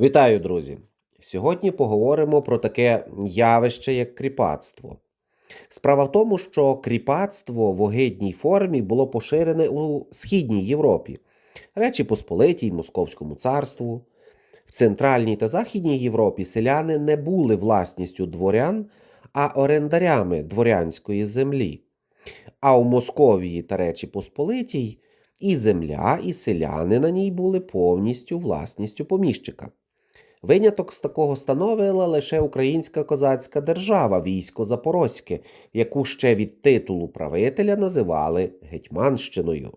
Вітаю, друзі! Сьогодні поговоримо про таке явище, як кріпацтво. Справа в тому, що кріпацтво в огидній формі було поширене у Східній Європі, Речі Посполитій, Московському царству. В Центральній та Західній Європі селяни не були власністю дворян, а орендарями дворянської землі. А у Московії та Речі Посполитій і земля, і селяни на ній були повністю власністю поміщика. Виняток з такого становила лише українська козацька держава, військо Запорозьке, яку ще від титулу правителя називали Гетьманщиною.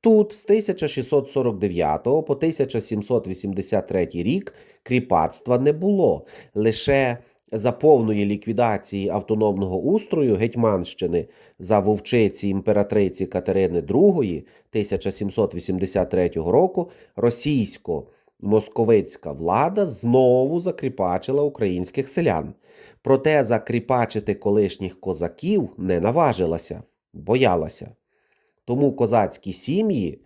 Тут з 1649 по 1783 рік кріпацтва не було, лише за повної ліквідації автономного устрою Гетьманщини за вовчиці імператриці Катерини II 1783 року російсько московицька влада знову закріпачила українських селян. Проте закріпачити колишніх козаків не наважилася, боялася. Тому козацькі сім'ї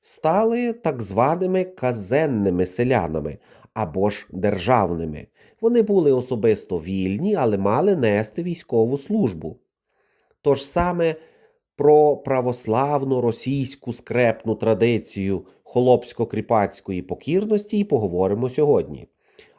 стали так званими казенними селянами або ж державними. Вони були особисто вільні, але мали нести військову службу. Тож саме про православну російську скрепну традицію холопсько-кріпацької покірності і поговоримо сьогодні.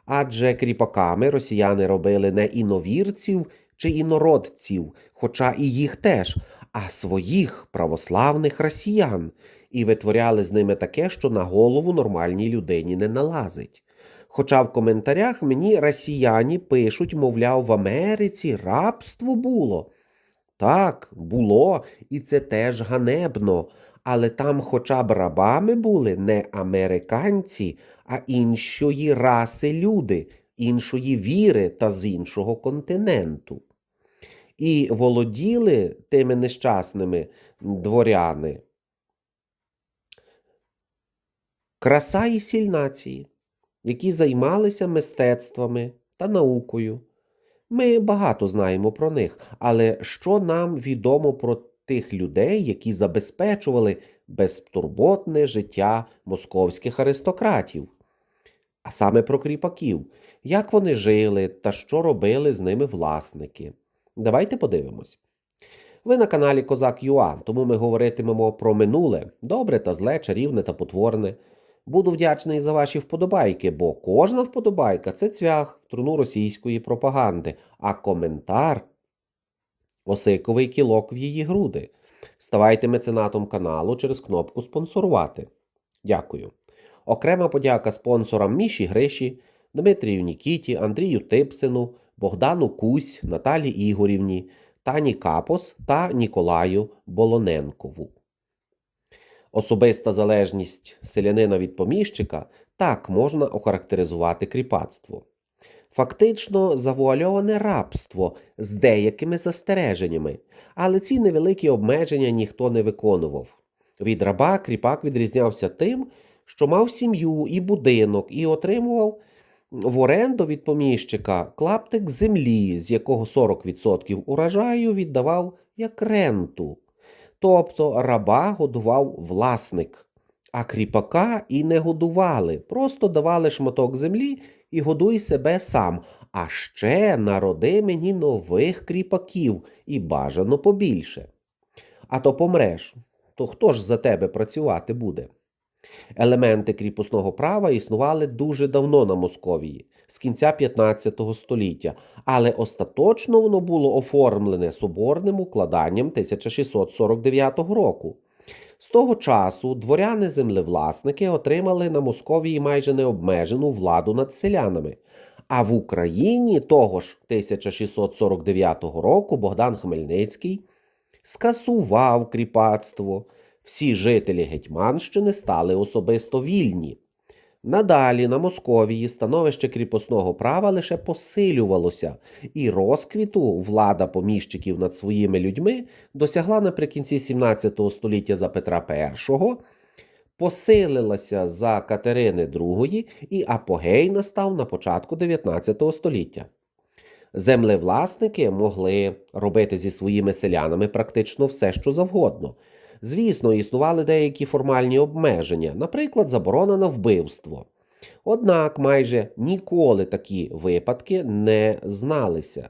Адже кріпаками росіяни робили не іновірців чи інородців, хоча і їх теж, а своїх православних росіян, і витворяли з ними таке, що на голову нормальній людині не налазить. Хоча в коментарях мені росіяни пишуть, мовляв, в Америці рабство було. Так, було, і це теж ганебно. Але там хоча б рабами були не американці, а іншої раси люди, іншої віри та з іншого континенту. І володіли тими нещасними дворяни. Краса і сіль нації, які займалися мистецтвами та наукою. Ми багато знаємо про них, але що нам відомо про тих людей, які забезпечували безтурботне життя московських аристократів? А саме про кріпаків, як вони жили та що робили з ними власники. Давайте подивимось. Ви на каналі Козак Юа, тому ми говоритимемо про минуле, добре та зле, чарівне та потворне. Буду вдячний за ваші вподобайки, бо кожна вподобайка це цвях в труну російської пропаганди, а коментар осиковий кілок в її груди. Ставайте меценатом каналу через кнопку спонсорувати. Дякую. Окрема подяка спонсорам Міші Гриші, Дмитрію Нікіті, Андрію Типсину, Богдану Кусь, Наталі Ігорівні, Тані Капос та Ніколаю Болоненкову. Особиста залежність селянина від поміщика так можна охарактеризувати кріпацтво. Фактично завуальоване рабство з деякими застереженнями, але ці невеликі обмеження ніхто не виконував. Від раба кріпак відрізнявся тим, що мав сім'ю і будинок, і отримував в оренду від поміщика клаптик землі, з якого 40% урожаю віддавав як ренту. Тобто раба годував власник, а кріпака і не годували, просто давали шматок землі і годуй себе сам. А ще народи мені нових кріпаків і бажано побільше. А то помреш, то хто ж за тебе працювати буде? Елементи кріпосного права існували дуже давно на Московії, з кінця 15 століття, але остаточно воно було оформлене соборним укладанням 1649 року. З того часу дворяни-землевласники отримали на Московії майже необмежену владу над селянами. А в Україні того ж 1649 року Богдан Хмельницький скасував кріпацтво. Всі жителі Гетьманщини стали особисто вільні. Надалі на Московії становище кріпосного права лише посилювалося, і розквіту влада поміщиків над своїми людьми досягла наприкінці 17 століття за Петра І, посилилася за Катерини II і апогей настав на початку 19 століття. Землевласники могли робити зі своїми селянами практично все, що завгодно. Звісно, існували деякі формальні обмеження, наприклад, заборона на вбивство. Однак майже ніколи такі випадки не зналися.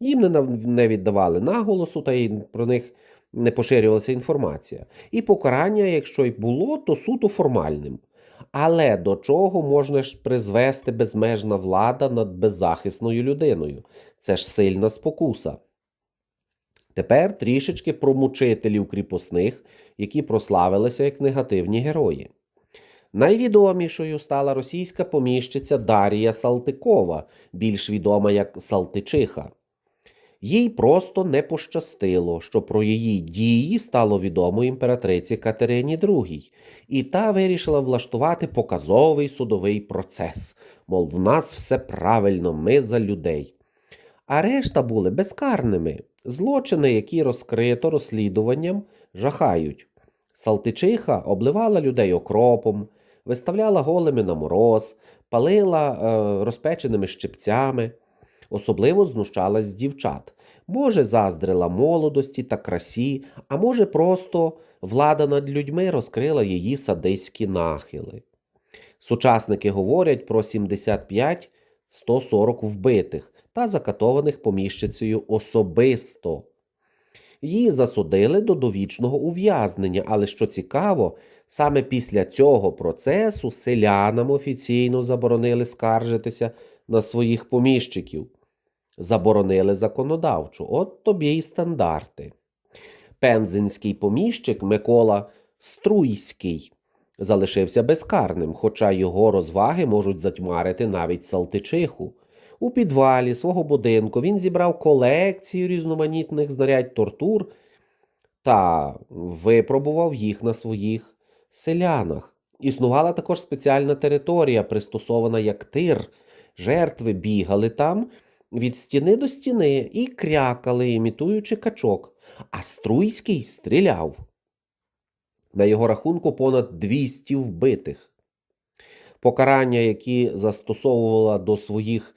Їм не, віддавали наголосу, та й про них не поширювалася інформація. І покарання, якщо й було, то суто формальним. Але до чого можна ж призвести безмежна влада над беззахисною людиною? Це ж сильна спокуса. Тепер трішечки про мучителів кріпосних, які прославилися як негативні герої. Найвідомішою стала російська поміщиця Дарія Салтикова, більш відома як Салтичиха. Їй просто не пощастило, що про її дії стало відомо імператриці Катерині II, і та вирішила влаштувати показовий судовий процес. Мов, в нас все правильно, ми за людей. А решта були безкарними. Злочини, які розкрито розслідуванням, жахають. Салтичиха обливала людей окропом, виставляла голими на мороз, палила е, розпеченими щипцями, особливо знущалась з дівчат. Може, заздрила молодості та красі, а може, просто влада над людьми розкрила її садиські нахили. Сучасники говорять про 75-140 вбитих та закатованих поміщицею особисто. Її засудили до довічного ув'язнення, але що цікаво, саме після цього процесу селянам офіційно заборонили скаржитися на своїх поміщиків. Заборонили законодавчо, от тобі й стандарти. Пензенський поміщик Микола Струйський залишився безкарним, хоча його розваги можуть затьмарити навіть Салтичиху. У підвалі свого будинку він зібрав колекцію різноманітних знарядь тортур та випробував їх на своїх селянах. Існувала також спеціальна територія, пристосована як тир. Жертви бігали там від стіни до стіни і крякали, імітуючи качок, а Струйський стріляв. На його рахунку понад 200 вбитих. Покарання, які застосовувала до своїх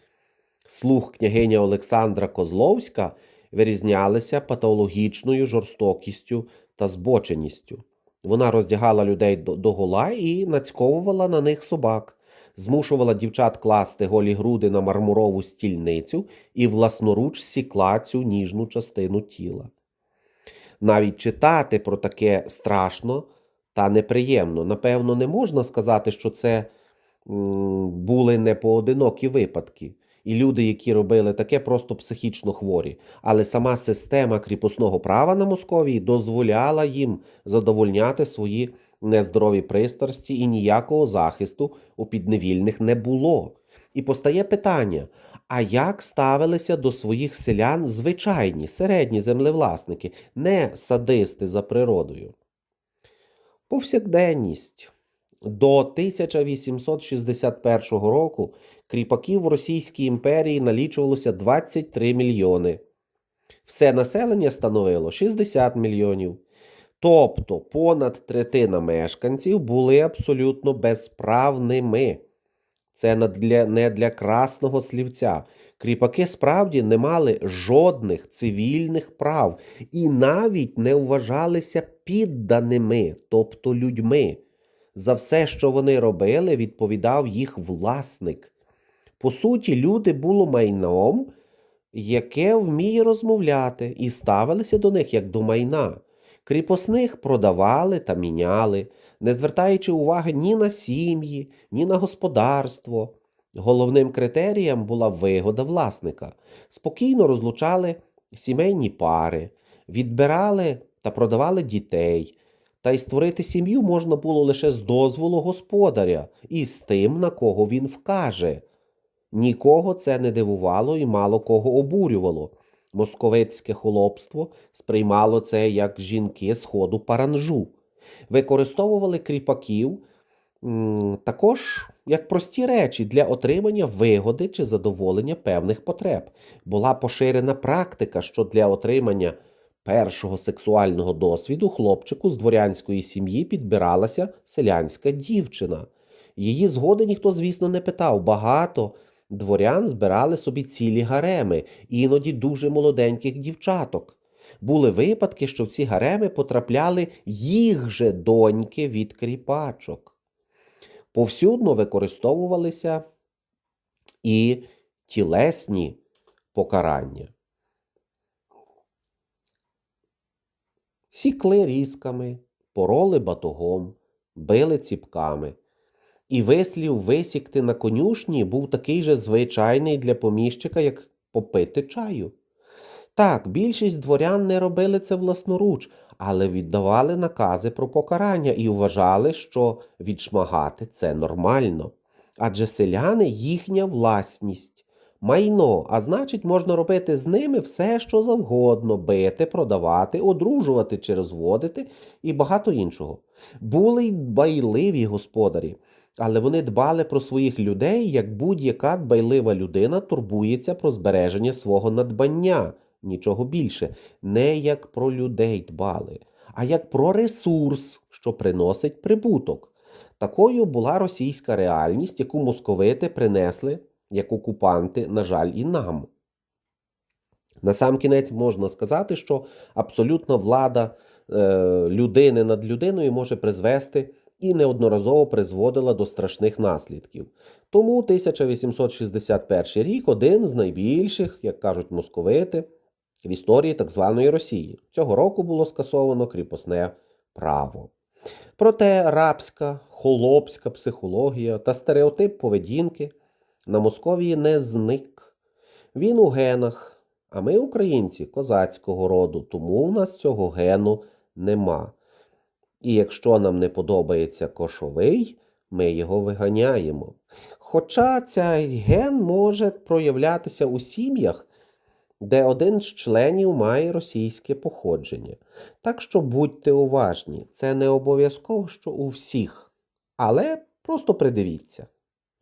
слуг княгиня Олександра Козловська, вирізнялися патологічною жорстокістю та збоченістю. Вона роздягала людей до- догола і нацьковувала на них собак, змушувала дівчат класти голі груди на мармурову стільницю і власноруч сікла цю ніжну частину тіла. Навіть читати про таке страшно та неприємно. Напевно, не можна сказати, що це були непоодинокі випадки. І люди, які робили таке, просто психічно хворі. Але сама система кріпосного права на Московії дозволяла їм задовольняти свої нездорові пристрасті, і ніякого захисту у підневільних не було. І постає питання: а як ставилися до своїх селян звичайні середні землевласники, не садисти за природою? Повсякденність. До 1861 року кріпаків в Російській імперії налічувалося 23 мільйони. Все населення становило 60 мільйонів. Тобто понад третина мешканців були абсолютно безправними. Це не для, красного слівця. Кріпаки справді не мали жодних цивільних прав і навіть не вважалися підданими, тобто людьми. За все, що вони робили, відповідав їх власник. По суті, люди було майном, яке вміє розмовляти, і ставилися до них як до майна. Кріпосних продавали та міняли, не звертаючи уваги ні на сім'ї, ні на господарство. Головним критерієм була вигода власника. Спокійно розлучали сімейні пари, відбирали та продавали дітей. Та й створити сім'ю можна було лише з дозволу господаря і з тим, на кого він вкаже. Нікого це не дивувало і мало кого обурювало. Московицьке холопство сприймало це як жінки з ходу паранжу. Використовували кріпаків також як прості речі для отримання вигоди чи задоволення певних потреб. Була поширена практика, що для отримання першого сексуального досвіду хлопчику з дворянської сім'ї підбиралася селянська дівчина. Її згоди ніхто, звісно, не питав. Багато дворян збирали собі цілі гареми, іноді дуже молоденьких дівчаток. Були випадки, що в ці гареми потрапляли їх же доньки від кріпачок. Повсюдно використовувалися і тілесні покарання. Сікли різками, пороли батогом, били ціпками. І вислів висікти на конюшні був такий же звичайний для поміщика, як попити чаю. Так, більшість дворян не робили це власноруч, але віддавали накази про покарання і вважали, що відшмагати це нормально. Адже селяни їхня власність, майно, а значить, можна робити з ними все, що завгодно, бити, продавати, одружувати чи розводити і багато іншого. Були й дбайливі господарі, але вони дбали про своїх людей, як будь-яка дбайлива людина турбується про збереження свого надбання, нічого більше, не як про людей дбали, а як про ресурс, що приносить прибуток. Такою була російська реальність, яку московити принесли як окупанти, на жаль, і нам. Насамкінець можна сказати, що абсолютна влада е, людини над людиною може призвести і неодноразово призводила до страшних наслідків. Тому 1861 рік один з найбільших, як кажуть московити, в історії так званої Росії. Цього року було скасовано кріпосне право. Проте рабська, холопська психологія та стереотип поведінки на Московії не зник. Він у генах, а ми, українці, козацького роду, тому у нас цього гену нема. І якщо нам не подобається кошовий, ми його виганяємо. Хоча цей ген може проявлятися у сім'ях, де один з членів має російське походження. Так що будьте уважні, це не обов'язково, що у всіх, але просто придивіться.